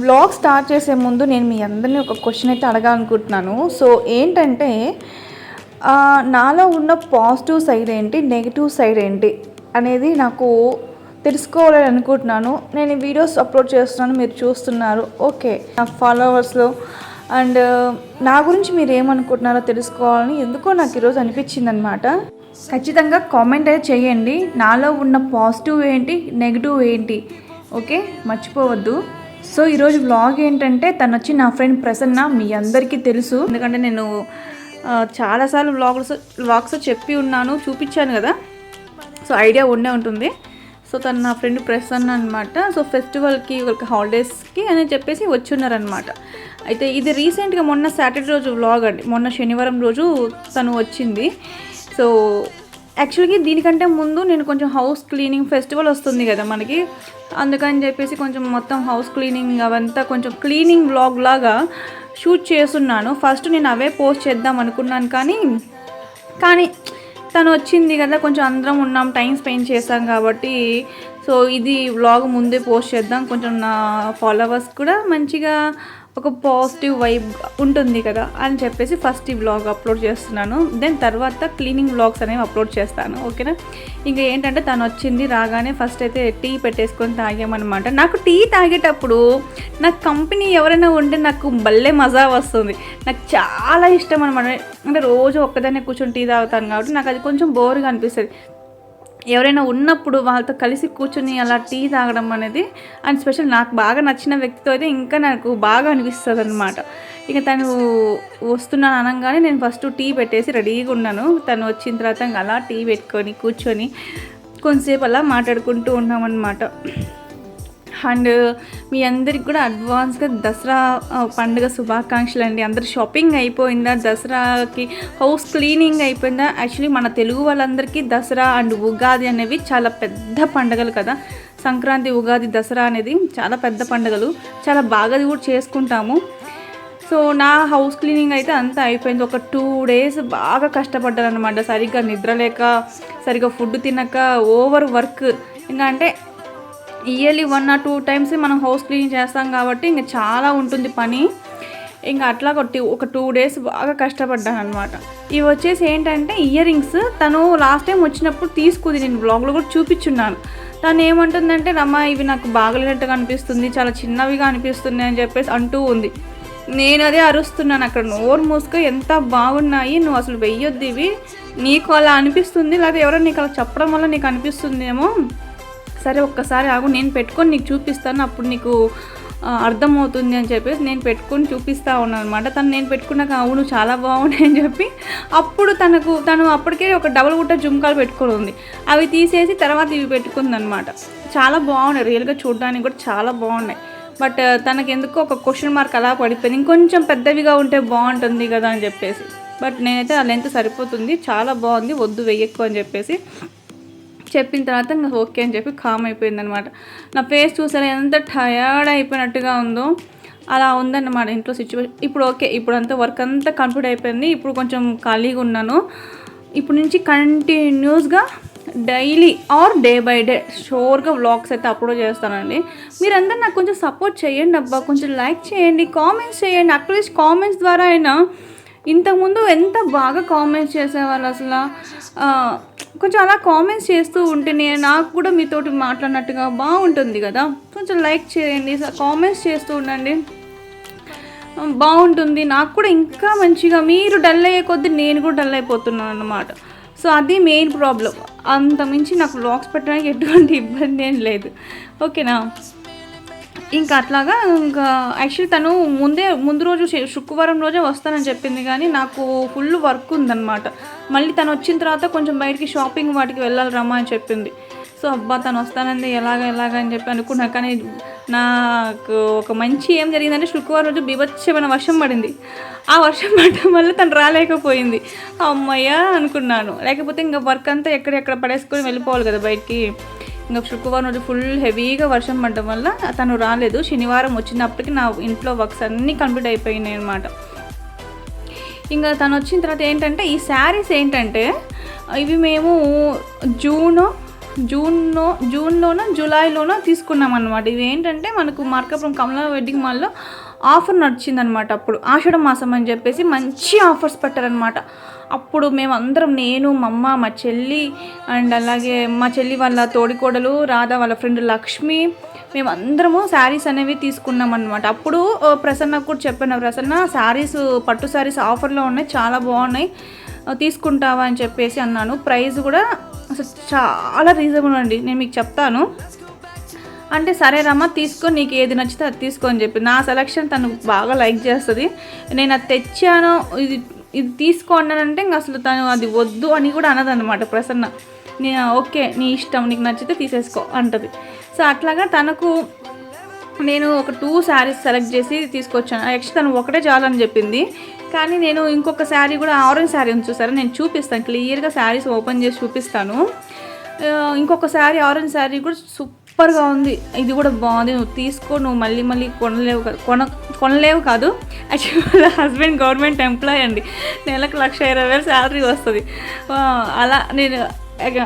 Blog start చేసే ముందు నేను మీ అందరినీ ఒక క్వశ్చన్ అయితే అడగాలనుకుంటున్నాను. సో ఏంటంటే నాలో ఉన్న పాజిటివ్ సైడ్ ఏంటి నెగిటివ్ సైడ్ ఏంటి అనేది నాకు తెలుసుకోవాలని అనుకుంటున్నాను. నేను వీడియోస్ అప్లోడ్ చేస్తున్నాను మీరు చూస్తున్నారు. ఓకే నా ఫాలోవర్స్లో అండ్ నా గురించి మీరు ఏమనుకుంటున్నారో తెలుసుకోవాలని ఎందుకో నాకు ఈరోజు అనిపించింది అనమాట ఖచ్చితంగా కామెంట్ అయితే చేయండి. నాలో ఉన్న పాజిటివ్ ఏంటి నెగిటివ్ ఏంటి? ఓకే మర్చిపోవద్దు. సో ఈరోజు వ్లాగ్ ఏంటంటే తను వచ్చి నా ఫ్రెండ్ ప్రసన్న మీ అందరికీ తెలుసు. ఎందుకంటే నేను చాలాసార్లు వ్లాగ్స్ వ్లాగ్స్ చెప్పి ఉన్నాను చూపించాను కదా. సో ఐడియా ఉండే ఉంటుంది. సో తను నా ఫ్రెండ్ ప్రసన్న అనమాట సో ఫెస్టివల్కి ఒక హాలిడేస్కి అని చెప్పేసి వచ్చున్నారనమాట అయితే ఇది రీసెంట్గా మొన్న సాటర్డే రోజు వ్లాగ్ అండి. మొన్న శనివారం రోజు తను వచ్చింది. సో యాక్చువల్గా దీనికంటే ముందు నేను కొంచెం హౌస్ క్లీనింగ్ ఫెస్టివల్ వస్తుంది కదా మనకి. అందుకని చెప్పేసి కొంచెం మొత్తం హౌస్ క్లీనింగ్ అవంతా కొంచెం క్లీనింగ్ వ్లాగ్ లాగా షూట్ చేస్తున్నాను. ఫస్ట్ నేను అవే పోస్ట్ చేద్దాం అనుకున్నాను కానీ కానీ తను వచ్చింది కదా కొంచెం అందరం ఉన్నాం టైం స్పెండ్ చేసాం కాబట్టి. సో ఇది వ్లాగ్ ముందే పోస్ట్ చేద్దాం. కొంచెం నా ఫాలోవర్స్ కూడా మంచిగా ఒక పాజిటివ్ వైబ్ ఉంటుంది కదా అని చెప్పేసి ఫస్ట్ ఈ వ్లాగ్ అప్లోడ్ చేస్తున్నాను. దెన్ తర్వాత క్లీనింగ్ వ్లాగ్స్ అనేవి అప్లోడ్ చేస్తాను. ఓకేనా ఇంకా ఏంటంటే తను వచ్చింది రాగానే ఫస్ట్ అయితే టీ పెట్టేసుకొని తాగామన్నమాట. నాకు టీ తాగేటప్పుడు నాకు కంపెనీ ఎవరైనా ఉంటే నాకు భలే మజా వస్తుంది. నాకు చాలా ఇష్టం అనమాట అంటే రోజు ఒక్కదాన్నే కూర్చొని టీ తాగుతాను కాబట్టి నాకు అది కొంచెం బోర్గా అనిపిస్తుంది. ఎవరైనా ఉన్నప్పుడు వాళ్ళతో కలిసి కూర్చొని అలా టీ తాగడం అనేది అండ్ స్పెషల్ నాకు బాగా నచ్చిన వ్యక్తితో అయితే ఇంకా నాకు బాగా అనిపిస్తుంది అనమాట ఇక తను వస్తున్నాను అనగానే నేను ఫస్ట్ టీ పెట్టేసి రెడీగా ఉన్నాను. తను వచ్చిన తర్వాత ఇంకా అలా టీ పెట్టుకొని కూర్చొని కొంతసేపు అలా మాట్లాడుకుంటూ ఉన్నామన్నమాట. అండ్ మీ అందరికి కూడా అడ్వాన్స్గా దసరా పండుగ శుభాకాంక్షలు అండి. అందరు షాపింగ్ అయిపోయిందా? దసరాకి హౌస్ క్లీనింగ్ అయిపోయిందా? యాక్చువల్లీ మన తెలుగు వాళ్ళందరికీ దసరా అండ్ ఉగాది అనేవి చాలా పెద్ద పండుగలు కదా. సంక్రాంతి ఉగాది దసరా అనేది చాలా పెద్ద పండుగలు. చాలా బాగా కూడా చేసుకుంటాము. సో నా హౌస్ క్లీనింగ్ అయితే అంతా అయిపోయింది. ఒక టూ డేస్ బాగా కష్టపడ్డాను అనమాట సరిగ్గా నిద్ర లేక సరిగ్గా ఫుడ్ తినక ఓవర్ వర్క్ ఇంకా అంటే yearly one or two times మనం హౌస్ క్లీన్ చేస్తాం కాబట్టి ఇంకా చాలా ఉంటుంది పని. ఇంకా అట్లా కొట్టి ఒక టూ డేస్ బాగా కష్టపడ్డాను అనమాట ఇవి వచ్చేసి ఏంటంటే ఇయర్ రింగ్స్ తను లాస్ట్ టైం వచ్చినప్పుడు తీసుకుంది నేను బ్లాగ్లో కూడా చూపించున్నాను. తను ఏమంటుందంటే రమ్మ ఇవి నాకు బాగలేనట్టుగా అనిపిస్తుంది చాలా చిన్నవిగా అనిపిస్తుంది అని చెప్పేసి అంటూ ఉంది. నేను అదే అరుస్తున్నాను అక్కడ నోరు మూసుకో ఎంత బాగున్నాయి నువ్వు అసలు వెయ్యొద్దు ఇవి. నీకు అలా అనిపిస్తుంది లేకపోతే ఎవరో నీకు అలా చెప్పడం వల్ల నీకు అనిపిస్తుందేమో. సరే ఒక్కసారి ఆగు నేను పెట్టుకొని నీకు చూపిస్తాను అప్పుడు నీకు అర్థమవుతుంది అని చెప్పేసి నేను పెట్టుకొని చూపిస్తా ఉన్నాను అనమాట తను నేను పెట్టుకున్నాక అవును చాలా బాగున్నాయి అని చెప్పి అప్పుడు తనకు తను అప్పటికే ఒక డబుల్ గుట్ట జుమ్కాలు పెట్టుకొని ఉంది అవి తీసేసి తర్వాత ఇవి పెట్టుకుంది అనమాట చాలా బాగున్నాయి రియల్గా చూడడానికి కూడా చాలా బాగున్నాయి. బట్ తనకి ఎందుకో ఒక క్వశ్చన్ మార్క్ అలా పడిపోయింది. ఇంకొంచెం పెద్దవిగా ఉంటే బాగుంటుంది కదా అని చెప్పేసి. బట్ నేనైతే ఆ లెంత్ సరిపోతుంది చాలా బాగుంది వద్దు వెయ్యక్కు అని చెప్పేసి. చెప్పిన తర్వాత ఇంకా ఓకే అని చెప్పి కామ్ అయిపోయింది అనమాట నా ఫేస్ చూసారా ఎంత టయర్డ్ అయిపోయినట్టుగా ఉందో అలా ఉందన్నమాట ఇంట్లో సిచ్యువేషన్ ఇప్పుడు ఓకే ఇప్పుడు అంతా వర్క్ అంతా కంప్లీట్ అయిపోయింది. ఇప్పుడు కొంచెం ఖాళీగా ఉన్నాను. ఇప్పుడు నుంచి కంటిన్యూస్గా daily or day by day షోర్గా vlogs అయితే అప్లోడ్ చేస్తానండి. మీరందరూ నాకు కొంచెం సపోర్ట్ చేయండి అబ్బా. కొంచెం లైక్ చేయండి కామెంట్స్ చేయండి. అట్లీస్ట్ కామెంట్స్ ద్వారా అయినా ఇంతకుముందు ఎంత బాగా కామెంట్స్ చేసేవాళ్ళు అసలు? కొంచెం అలా కామెంట్స్ చేస్తూ ఉంటేనే నాకు కూడా మీతోటి మాట్లాడినట్టుగా బాగుంటుంది కదా. కొంచెం లైక్ చేయండి కామెంట్స్ చేస్తూ ఉండండి. బాగుంటుంది. నాకు కూడా ఇంకా మంచిగా మీరు డల్ అయ్యే కొద్దీ నేను కూడా డల్ అయిపోతున్నాను అన్నమాట. సో అది మెయిన్ ప్రాబ్లం అంత మించి నాకు వ్లాగ్స్ పెట్టడానికి ఎటువంటి ఇబ్బంది ఏం లేదు. ఓకేనా ఇంకా అట్లాగా ఇంకా యాక్చువల్లీ తను ముందే ముందు రోజు శుక్రవారం రోజే వస్తానని చెప్పింది కానీ నాకు ఫుల్ వర్క్ ఉందన్నమాట. మళ్ళీ తను వచ్చిన తర్వాత కొంచెం బయటికి షాపింగ్ వాటికి వెళ్ళాలి రమ్మా అని చెప్పింది. సో అబ్బా తను వస్తానంది ఎలాగ ఎలాగ అని చెప్పి అనుకున్నా. కానీ నాకు ఒక మంచి ఏం జరిగిందంటే శుక్రవారం రోజు బీభత్సమైన వర్షం పడింది. ఆ వర్షం పడటం వల్ల తను రాలేకపోయింది. అమ్మయ్య అనుకున్నాను. లేకపోతే ఇంకా వర్క్ అంతా ఎక్కడెక్కడ పడేసుకొని వెళ్ళిపోవాలి కదా బయటికి. ఇంకా శుక్రవారం రోజు ఫుల్ హెవీగా వర్షం పడటం వల్ల తను రాలేదు. శనివారం వచ్చినప్పటికి నా ఇంట్లో వర్క్స్ అన్నీ కంప్లీట్ అయిపోయినాయి అనమాట ఇంకా తను వచ్చిన తర్వాత ఏంటంటే ఈ శారీస్ ఏంటంటే ఇవి మేము జూన్ జూన్లో జూన్లోనో జూలైలోనో తీసుకున్నాం అనమాట ఇది ఏంటంటే మనకు మార్కాపురం కమలా వెడ్డింగ్ మాల్లో ఆఫర్ నడిచిందనమాట అప్పుడు. ఆషాఢ మాసం అని చెప్పేసి మంచి ఆఫర్స్ పెట్టారనమాట అప్పుడు మేమందరం నేను మా అమ్మ మా చెల్లి అండ్ అలాగే మా చెల్లి వాళ్ళ తోడికోడలు రాధా వాళ్ళ ఫ్రెండ్ లక్ష్మి మేము అందరము శారీస్ అనేవి తీసుకున్నాం అనమాట అప్పుడు ప్రసన్న ప్రసన్నకు కూడా చెప్పాను ప్రసన్న శారీస్ పట్టు శారీస్ ఆఫర్లో ఉన్నాయి చాలా బాగున్నాయి తీసుకుంటావా? అని చెప్పేసి అన్నాను. ప్రైస్ కూడా అసలు చాలా రీజనబుల్ అండి నేను మీకు చెప్తాను. అంటే సరే రమ్మ తీసుకో నీకు ఏది నచ్చితే అది తీసుకో అని చెప్పి. నా సెలక్షన్ తను బాగా లైక్ చేస్తుంది. నేను అది తెచ్చాను ఇది ఇది తీసుకో అన్నానంటే ఇంక అసలు తను అది వద్దు అని కూడా అనదన్నమాట ప్రసన్న. ఓకే నీ ఇష్టం నీకు నచ్చితే తీసేసుకో అంటది. సో అట్లాగా తనకు నేను ఒక టూ శారీస్ సెలెక్ట్ చేసి తీసుకొచ్చాను. యాక్చువల్ తను ఒకటే చాలని చెప్పింది. కానీ నేను ఇంకొక శారీ కూడా ఆరెంజ్ శారీ ఉంది చూసారా? నేను చూపిస్తాను క్లియర్గా శారీస్ ఓపెన్ చేసి చూపిస్తాను. ఇంకొక శారీ ఆరెంజ్ శారీ కూడా సూపర్గా ఉంది. ఇది కూడా బాగుంది. నువ్వు తీసుకో నువ్వు మళ్ళీ మళ్ళీ కొనలేవు కాదు కొన కొనలేవు కాదు. యాక్చువల్ హస్బెండ్ గవర్నమెంట్ ఎంప్లాయ్ అండి. నెలకు లక్ష ఇరవై వేలు శాలరీ వస్తుంది. అలా నేను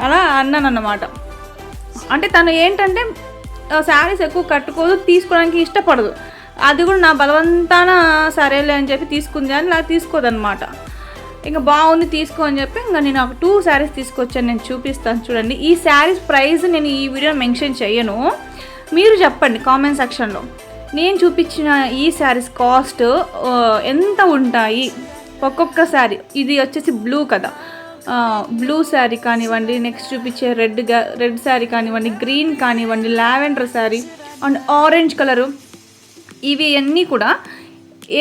అలా అన్నాను అన్నమాట అంటే తను ఏంటంటే శారీస్ ఎక్కువ కట్టుకోదు తీసుకోవడానికి ఇష్టపడదు. అది కూడా నా బలవంతాన సరేలే అని చెప్పి తీసుకుంది అని అలా తీసుకోదనమాట ఇంకా బాగుంది తీసుకో అని చెప్పి ఇంకా నేను ఒక టూ శారీస్ తీసుకొచ్చాను నేను చూపిస్తాను చూడండి. ఈ శారీస్ ప్రైస్ నేను ఈ వీడియో మెన్షన్ చేయను. మీరు చెప్పండి కామెంట్ సెక్షన్లో. నేను చూపించిన ఈ శారీస్ కాస్ట్ ఎంత ఉంటాయి? ఒక్కొక్క శారీ. ఇది వచ్చేసి బ్లూ కదా. బ్లూ శారీ కానివ్వండి నెక్స్ట్ చూపించే రెడ్ రెడ్ శారీ కానివ్వండి గ్రీన్ కానివ్వండి lavender sari and orange colour ఇవి అన్నీ కూడా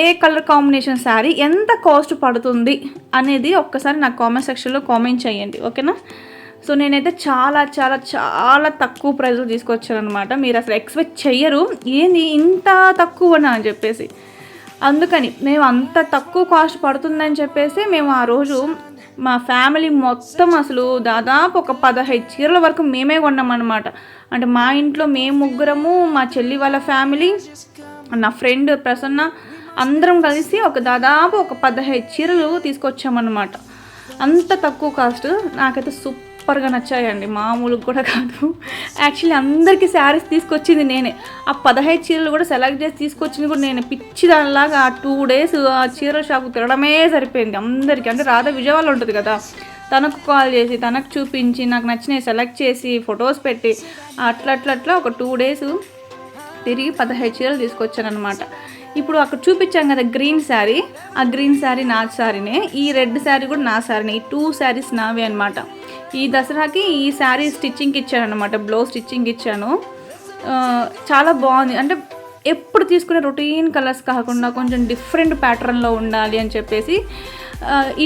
ఏ కలర్ కాంబినేషన్ శారీ ఎంత కాస్ట్ పడుతుంది అనేది ఒక్కసారి నాకు కామెంట్ సెక్షన్లో కామెంట్ చేయండి ఓకేనా? సో నేనైతే చాలా చాలా చాలా తక్కువ ప్రైస్లో తీసుకొచ్చాను అనమాట మీరు అసలు ఎక్స్పెక్ట్ చెయ్యరు. ఏంది ఇంత తక్కువనా అని చెప్పేసి. అందుకని మేము అంత తక్కువ కాస్ట్ పడుతుందని చెప్పేసి మేము ఆ రోజు మా ఫ్యామిలీ మొత్తం అసలు దాదాపు ఒక పదహైదు చీరల వరకు మేమే కొన్నామన్నమాట. అంటే మా ఇంట్లో మేము ముగ్గురము మా చెల్లి వాళ్ళ ఫ్యామిలీ నా ఫ్రెండ్ ప్రసన్న అందరం కలిసి ఒక దాదాపు ఒక పదహైదు చీరలు తీసుకొచ్చామన్నమాట. అంత తక్కువ కాస్ట్. నాకైతే సూపర్ సూపర్గా నచ్చాయండి. మామూలుగా కూడా కాదు. యాక్చువల్లీ అందరికీ శారీస్ తీసుకొచ్చింది నేనే. ఆ పదహైదు చీరలు కూడా సెలెక్ట్ చేసి తీసుకొచ్చింది కూడా నేను. పిచ్చి దానిలాగా ఆ టూ డేస్ ఆ చీరల షాపు తిరగడమే సరిపోయింది అందరికీ. అంటే రాధ విజయవాడలో ఉంటుంది కదా. తనకు కాల్ చేసి తనకు చూపించి నాకు నచ్చినవి సెలెక్ట్ చేసి ఫొటోస్ పెట్టి అట్లా అట్లా అట్లా ఒక టూ డేస్ తిరిగి పదహైదు చీరలు తీసుకొచ్చాను అనమాట ఇప్పుడు అక్కడ చూపించాం కదా గ్రీన్ శారీ ఆ గ్రీన్ శారీ నా శారీనే ఈ రెడ్ శారీ కూడా నా శారీనే ఈ టూ శారీస్ నావే అనమాట ఈ దసరాకి ఈ శారీ స్టిచ్చింగ్కి ఇచ్చాను అనమాట బ్లౌ స్టిచ్చింగ్ ఇచ్చాను. చాలా బాగుంది. అంటే ఎప్పుడు తీసుకునే రొటీన్ కలర్స్ కాకుండా కొంచెం డిఫరెంట్ ప్యాటర్న్లో ఉండాలి అని చెప్పేసి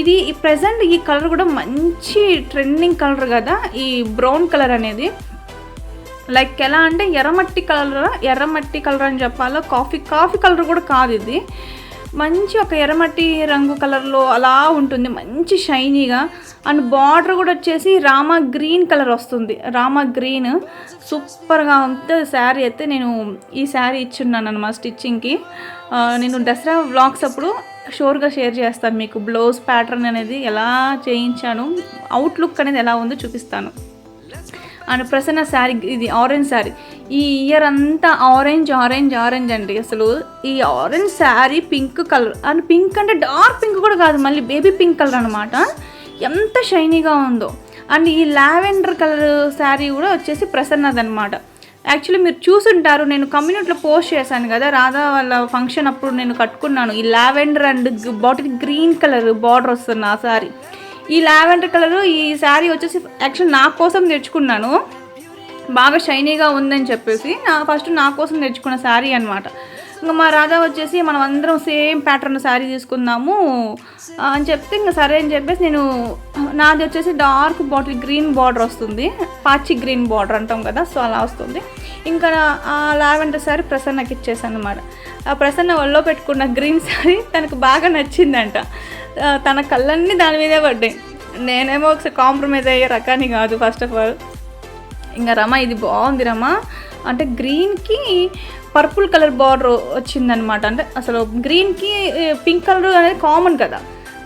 ఇది ప్రజెంట్ ఈ కలర్ కూడా మంచి ట్రెండింగ్ కలర్ కదా ఈ బ్రౌన్ కలర్ అనేది. లైక్ ఎలా అంటే ఎర్రమట్టి కలర్ ఎర్రమట్టి కలర్ అని చెప్పాలో కాఫీ కాఫీ కలర్ కూడా కాదు ఇది. మంచి ఒక ఎర్రమట్టి రంగు కలర్లో అలా ఉంటుంది. మంచి షైనీగా. అండ్ బార్డర్ కూడా వచ్చేసి రామా గ్రీన్ కలర్ వస్తుంది. రామా గ్రీన్. సూపర్గా ఉంటే శారీ అయితే నేను ఈ శారీ ఇచ్చున్నాను అనమాట స్టిచ్చింగ్కి. నేను దసరా వ్లాగ్స్ అప్పుడు షోర్గా షేర్ చేస్తాను మీకు. బ్లౌజ్ ప్యాటర్న్ అనేది ఎలా చేయించాను అవుట్లుక్ అనేది ఎలా ఉందో చూపిస్తాను. ప్రసన్న శారీ ఇది ఆరెంజ్ శారీ ఈ ఇయర్ అంతా ఆరెంజ్ ఆరెంజ్ ఆరెంజ్ అండి. అసలు ఈ orange sari pink colour and pink అంటే డార్క్ పింక్ కూడా కాదు మళ్ళీ బేబీ పింక్ కలర్ అనమాట ఎంత షైనీగా ఉందో. అండ్ ఈ లావెండర్ కలర్ శారీ కూడా వచ్చేసి ప్రసన్నది అనమాట యాక్చువల్లీ మీరు చూసుంటారు నేను కమ్యూనిటీలో పోస్ట్ చేశాను కదా రాధా వాళ్ళ ఫంక్షన్ అప్పుడు నేను కట్టుకున్నాను. ఈ lavender and bottle green colour border వస్తుంది ఆ శారీ ఈ లావెండర్ కలర్ ఈ శారీ వచ్చేసి యాక్చువల్ నా కోసం తెచ్చుకున్నాను. బాగా షైనీగా ఉందని చెప్పేసి నా ఫస్ట్ నా కోసం తెచ్చుకున్న శారీ అనమాట ఇంకా మా రాధా వచ్చేసి మనం అందరం సేమ్ ప్యాటర్న్ శారీ తీసుకుందాము అని చెప్తే ఇంకా సరే అని చెప్పేసి నేను నాది వచ్చేసి డార్క్ బాటిల్ గ్రీన్ బార్డర్ వస్తుంది. పాచి గ్రీన్ బార్డర్ అంటాం కదా సో అలా వస్తుంది. ఇంకా ఆ లావెండర్ శారీ ప్రసన్నకి ఇచ్చేసాను అనమాట ఆ ప్రసన్న ఒళ్ళో పెట్టుకున్న గ్రీన్ శారీ తనకు బాగా నచ్చిందంట. తన కళ్ళన్నీ దాని మీదే పడ్డాయి. నేనేమో ఒకసారి కాంప్రమైజ్ అయ్యే రకాన్ని కాదు ఫస్ట్ ఆఫ్ ఆల్ ఇంకా రమ ఇది బాగుంది రమ. అంటే గ్రీన్కి పర్పుల్ కలర్ బార్డర్ వచ్చిందనమాట అంటే అసలు గ్రీన్కి పింక్ కలర్ అనేది కామన్ కదా.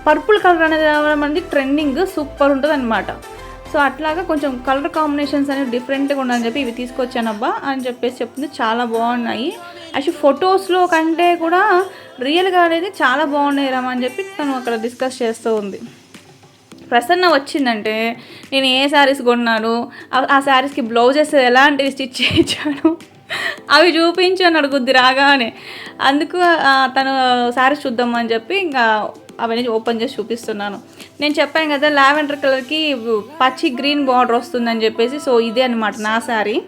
పర్పుల్ కలర్ అనేది రావడం అనేది ట్రెండింగ్ సూపర్ ఉంటుంది అనమాట సో అట్లాగా కొంచెం కలర్ కాంబినేషన్స్ అనేవి డిఫరెంట్గా ఉండాలని చెప్పి ఇవి తీసుకొచ్చానబ్బా అని చెప్పేసి చెప్తుంది చాలా బాగున్నాయి. యాక్చువల్ ఫొటోస్లో కంటే కూడా రియల్గా అనేది చాలా బాగున్నాయి రమ్మ అని చెప్పి తను అక్కడ డిస్కస్ చేస్తూ ఉంది. ప్రసన్న వచ్చిందంటే నేను ఏ శారీస్ కొన్నాను? ఆ- శారీస్కి బ్లౌజెస్ ఎలాంటివి స్టిచ్ చేయించాను? అవి చూపించు అని అడుగుద్ది రాగానే. అందుకు తను శారీస్ చూద్దామని చెప్పి ఇంకా అవన్నీ ఓపెన్ చేసి చూపిస్తున్నాను. నేను చెప్పాను కదా లావెండర్ కలర్కి పచ్చి గ్రీన్ బార్డర్ వస్తుందని చెప్పేసి సో ఇదే అనమాట నా శారీ.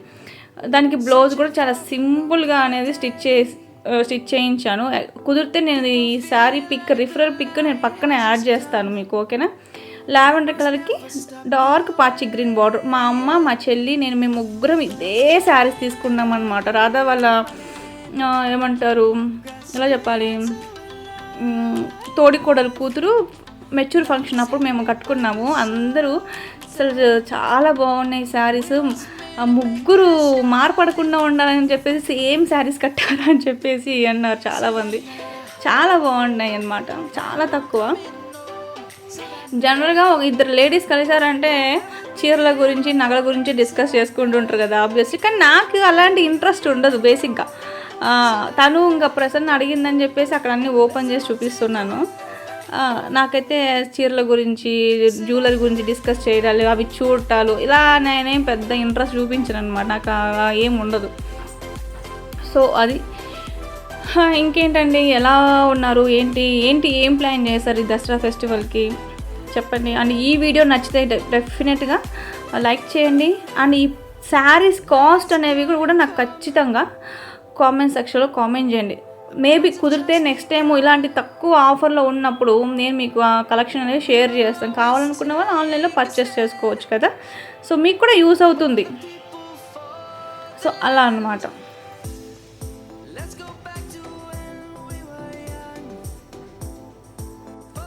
దానికి బ్లౌజ్ కూడా చాలా సింపుల్గా అనేది స్టిచ్ చేసి స్టిచ్ చేయించాను. కుదిరితే నేను ఈ శారీ పిక్ రిఫరల్ పిక్ నేను పక్కన యాడ్ చేస్తాను మీకు ఓకేనా లావెండర్ కలర్కి డార్క్ పాచి గ్రీన్ బార్డర్ మా అమ్మ మా చెల్లి నేను మేము ముగ్గురం ఇదే శారీస్ తీసుకున్నాం అనమాట రాధా వాళ్ళ ఏమంటారు ఎలా చెప్పాలి? తోడికోడలు కూతురు మెచ్యూర్ ఫంక్షన్ అప్పుడు మేము కట్టుకున్నాము. అందరూ అసలు చాలా బాగున్నాయి శారీస్ ఆ ముగ్గురు మార్పడకుండా ఉండాలని చెప్పేసి సేమ్ శారీస్ కట్టాలని చెప్పేసి అన్నారు చాలామంది. చాలా బాగున్నాయి అన్నమాట. చాలా తక్కువ. జనరల్గా ఒక ఇద్దరు లేడీస్ కలిసారంటే చీరల గురించి నగల గురించి డిస్కస్ చేసుకుంటుంటారు కదా ఆబ్వియస్లీ కానీ నాకు అలాంటి ఇంట్రెస్ట్ ఉండదు బేసిక్గా తను ఇంకా ప్రసన్న అడిగిందని చెప్పేసి అక్కడ అన్నీ ఓపెన్ చేసి చూపిస్తున్నాను. నాకైతే చీరల గురించి జ్యువెలరీ గురించి డిస్కస్ చేయడాలు అవి చూడటాలు ఇలా నేనేం పెద్ద ఇంట్రెస్ట్ చూపించను అనమాట నాకు అలా ఏం ఉండదు. సో అది. ఇంకేంటండి? ఎలా ఉన్నారు? ఏంటి? ఏంటి ఏం ప్లాన్ చేశారు ఈ దసరా ఫెస్టివల్కి? చెప్పండి. అండ్ ఈ వీడియో నచ్చితే డె- డెఫినెట్గా లైక్ చేయండి. అండ్ ఈ శారీస్ కాస్ట్ అనేవి కూడా కూడా నాకు ఖచ్చితంగా కామెంట్ సెక్షన్లో కామెంట్ చేయండి. మేబీ కుదిరితే నెక్స్ట్ టైం ఇలాంటి తక్కువ ఆఫర్లో ఉన్నప్పుడు నేను మీకు ఆ కలెక్షన్ అనేది షేర్ చేస్తాను. కావాలనుకున్న వాళ్ళు ఆన్లైన్లో పర్చేస్ చేసుకోవచ్చు కదా. సో మీకు కూడా యూస్ అవుతుంది. సో అలా అన్నమాట.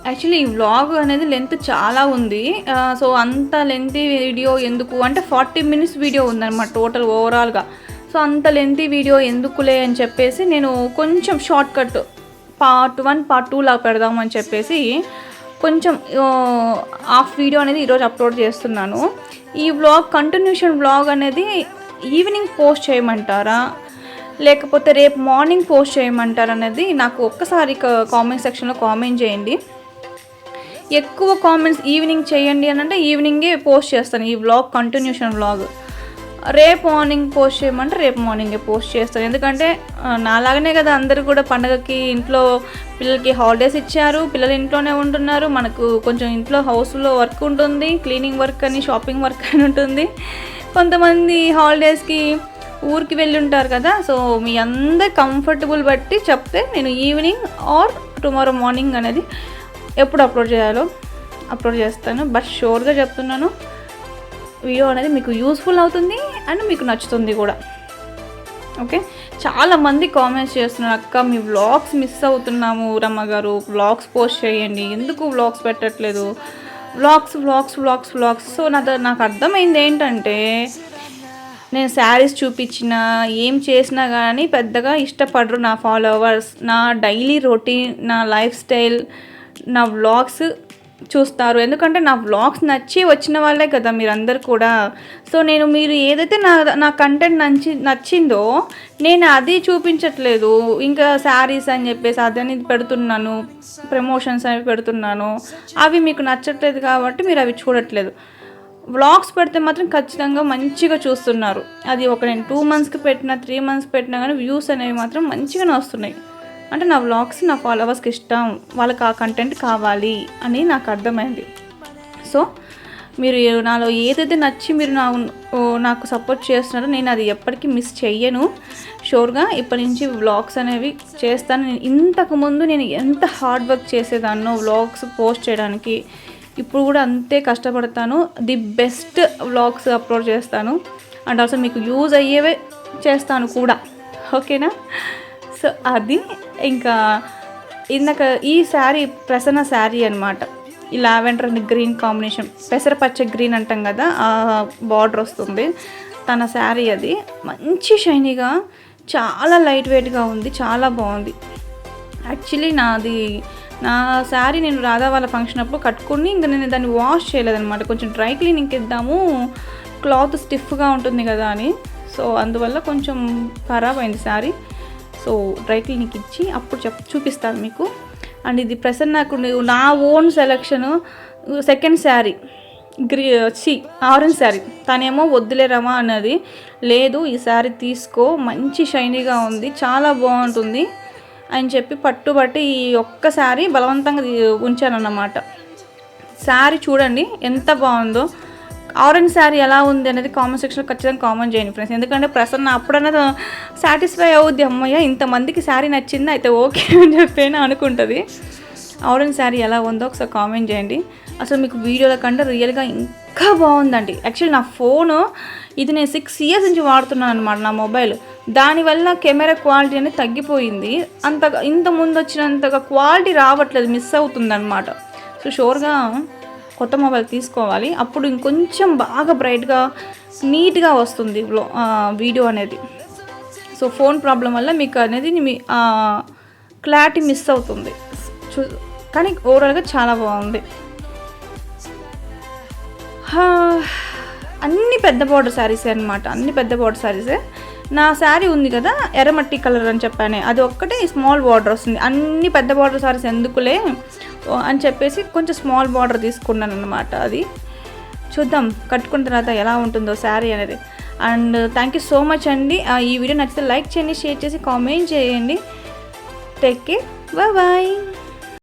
యాక్చువల్లీ ఈ వ్లాగ్ అనేది లెంత్ చాలా ఉంది. సో అంత లెంతీ వీడియో ఎందుకు? అంటే ఫార్టీ మినిట్స్ వీడియో ఉందన్నమాట టోటల్ ఓవరాల్గా సో అంత లెంతీ వీడియో ఎందుకులే అని చెప్పేసి నేను కొంచెం short cut part one part టూలా పెడదామని చెప్పేసి కొంచెం హాఫ్ వీడియో అనేది ఈరోజు అప్లోడ్ చేస్తున్నాను. ఈ వ్లాగ్ కంటిన్యూషన్ వ్లాగ్ అనేది ఈవినింగ్ పోస్ట్ చేయమంటారా? లేకపోతే రేపు మార్నింగ్ పోస్ట్ చేయమంటారా అనేది నాకు ఒక్కసారి కామెంట్ సెక్షన్లో కామెంట్ చేయండి. ఎక్కువ కామెంట్స్ ఈవినింగ్ చేయండి అని అంటే ఈవినింగే పోస్ట్ చేస్తాను ఈ వ్లాగ్ కంటిన్యూషన్ వ్లాగ్ రేపు మార్నింగ్ పోస్ట్ చేయమంటే రేపు మార్నింగే పోస్ట్ చేస్తాను ఎందుకంటే నాలాగనే కదా అందరూ కూడా పండగకి ఇంట్లో పిల్లలకి హాలిడేస్ ఇచ్చారు. పిల్లలు ఇంట్లోనే ఉంటున్నారు. మనకు కొంచెం ఇంట్లో హౌస్లో వర్క్ ఉంటుంది. క్లీనింగ్ వర్క్ అని షాపింగ్ వర్క్ అని ఉంటుంది. కొంతమంది హాలిడేస్కి ఊరికి వెళ్ళి ఉంటారు కదా సో మీ అందరి కంఫర్టబుల్ బట్టి చెప్తే నేను ఈవినింగ్ ఆర్ టుమారో మార్నింగ్ అనేది ఎప్పుడు అప్లోడ్ చేయాలో అప్లోడ్ చేస్తాను. బట్ షూర్గా చెప్తున్నాను వీడియో అనేది మీకు యూస్ఫుల్ అవుతుంది అండ్ మీకు నచ్చుతుంది కూడా. ఓకే? చాలా మంది కామెంట్స్ చేస్తున్నారు అక్క మీ వ్లాగ్స్ మిస్ అవుతున్నాము రమ్మ గారు. వ్లాగ్స్ పోస్ట్ చేయండి. ఎందుకు వ్లాగ్స్ పెట్టట్లేదు? Vlogs vlogs vlogs vlogs so నా నాకు అర్థమైంది ఏంటంటే నేను శారీస్ చూపించిన ఏం చేసినా కానీ పెద్దగా ఇష్టపడరు నా ఫాలోవర్స్ నా డైలీ రొటీన్ నా లైఫ్ స్టైల్ నా వ్లాగ్స్ చూస్తారు. ఎందుకంటే నా వ్లాగ్స్ నచ్చి వచ్చిన వాళ్ళే కదా మీరందరు కూడా. సో నేను మీరు ఏదైతే నా నా కంటెంట్ నచ్చి నచ్చిందో నేను అది చూపించట్లేదు. ఇంకా శారీస్ అని చెప్పేసి అదని పెడుతున్నాను ప్రమోషన్స్ అవి పెడుతున్నాను. అవి మీకు నచ్చట్లేదు కాబట్టి మీరు అవి చూడట్లేదు. వ్లాగ్స్ పెడితే మాత్రం ఖచ్చితంగా మంచిగా చూస్తున్నారు. అది ఒక నేను టూ మంత్స్కి పెట్టిన త్రీ మంత్స్ పెట్టినా కానీ వ్యూస్ అనేవి మాత్రం మంచిగానే వస్తున్నాయి. అంటే నా వ్లాగ్స్ నా ఫాలోవర్స్కి ఇష్టం వాళ్ళకి ఆ కంటెంట్ కావాలి అని నాకు అర్థమైంది. సో మీరు నాలో ఏదైతే నచ్చి మీరు నా నాకు సపోర్ట్ చేస్తున్నారో నేను అది ఎప్పటికీ మిస్ చెయ్యను. షూర్గా ఇప్పటి నుంచి వ్లాగ్స్ అనేవి చేస్తాను. నేను ఇంతకుముందు నేను ఎంత హార్డ్ వర్క్ చేసేదాన్నో వ్లాగ్స్ పోస్ట్ చేయడానికి ఇప్పుడు కూడా అంతే కష్టపడతాను. ది బెస్ట్ వ్లాగ్స్ అప్లోడ్ చేస్తాను. అండ్ ఆల్సో మీకు యూజ్ అయ్యేవే చేస్తాను కూడా. ఓకేనా సో అది ఇంకా ఇందాక ఈ శారీ ప్రసన్న శారీ అనమాట ఈ లావెండర్ అండ్ గ్రీన్ కాంబినేషన్. పెసరపచ్చ గ్రీన్ అంటాం కదా ఆ బార్డర్ వస్తుంది. తన శారీ అది. మంచి షైనీగా చాలా లైట్ వెయిట్గా ఉంది చాలా బాగుంది. యాక్చువల్లీ నాది నా శారీ నేను రాధా వాళ్ళ ఫంక్షన్ అప్పుడు కట్టుకుని ఇంకా నేను దాన్ని వాష్ చేయలేదన్నమాట. కొంచెం డ్రై క్లీనింగ్కి ఇద్దాము క్లాత్ స్టిఫ్గా ఉంటుంది కదా అని. సో అందువల్ల కొంచెం ఖరాబ్ అయింది శారీ. సో డ్రై క్లీనిక్ ఇచ్చి అప్పుడు చెప్ చూపిస్తాను మీకు. అండ్ ఇది ప్రసన్న నాకు నా own selection second sari green వచ్చి ఆరెంజ్ శారీ. తనేమో వద్దులేరమా అన్నది. లేదు ఈ శారీ తీసుకో మంచి షైనీగా ఉంది చాలా బాగుంటుంది అని చెప్పి పట్టుబట్టి ఈ ఒక్క శారీ బలవంతంగా ఉంచానన్నమాట. శారీ చూడండి ఎంత బాగుందో. ఆరెంజ్ శారీ ఎలా ఉంది అనేది కామెంట్ సెక్షన్లో ఖచ్చితంగా కామెంట్ చేయండి ఫ్రెండ్స్ ఎందుకంటే ప్రసన్న అప్పుడన్నా సాటిస్ఫై అవుద్ది అమ్మయ్య ఇంతమందికి శారీ నచ్చింది? అయితే ఓకే అని చెప్పి అనుకుంటుంది. ఆరెంజ్ శారీ ఎలా ఉందో ఒకసారి కామెంట్ చేయండి. అసలు మీకు వీడియోల కంటే రియల్గా ఇంకా బాగుందండి. యాక్చువల్లీ నా ఫోను ఇది నేను సిక్స్ ఇయర్స్ నుంచి వాడుతున్నాను అనమాట నా మొబైల్ దానివల్ల కెమెరా క్వాలిటీ అనేది తగ్గిపోయింది. అంతగా ఇంత ముందు వచ్చినంతగా క్వాలిటీ రావట్లేదు మిస్ అవుతుంది అనమాట సో షోర్గా కొత్త మొబైల్ తీసుకోవాలి. అప్పుడు ఇంకొంచెం బాగా బ్రైట్గా నీట్గా వస్తుంది వీడియో అనేది. సో ఫోన్ ప్రాబ్లం వల్ల మీకు అనేది మీ క్లారిటీ మిస్ అవుతుంది. చూ కానీ ఓవరాల్గా చాలా బాగుంది. అన్ని పెద్ద బార్డర్ శారీసే అనమాట అన్ని పెద్ద బార్డర్ శారీసే. నా శారీ ఉంది కదా ఎర్రమట్టి కలర్ అని చెప్పానే. అది ఒక్కటే స్మాల్ బార్డర్ వస్తుంది. అన్ని పెద్ద బార్డర్ సారీస్ ఎందుకులే? అని చెప్పేసి కొంచెం స్మాల్ బార్డర్ తీసుకున్నాను అనమాట అది. చూద్దాం కట్టుకున్న తర్వాత ఎలా ఉంటుందో శారీ అనేది. And thank you so much అండి. ఆ, ఈ వీడియో నచ్చితే లైక్ చేయండి షేర్ చేసి కామెంట్ చేయండి. Take care bye bye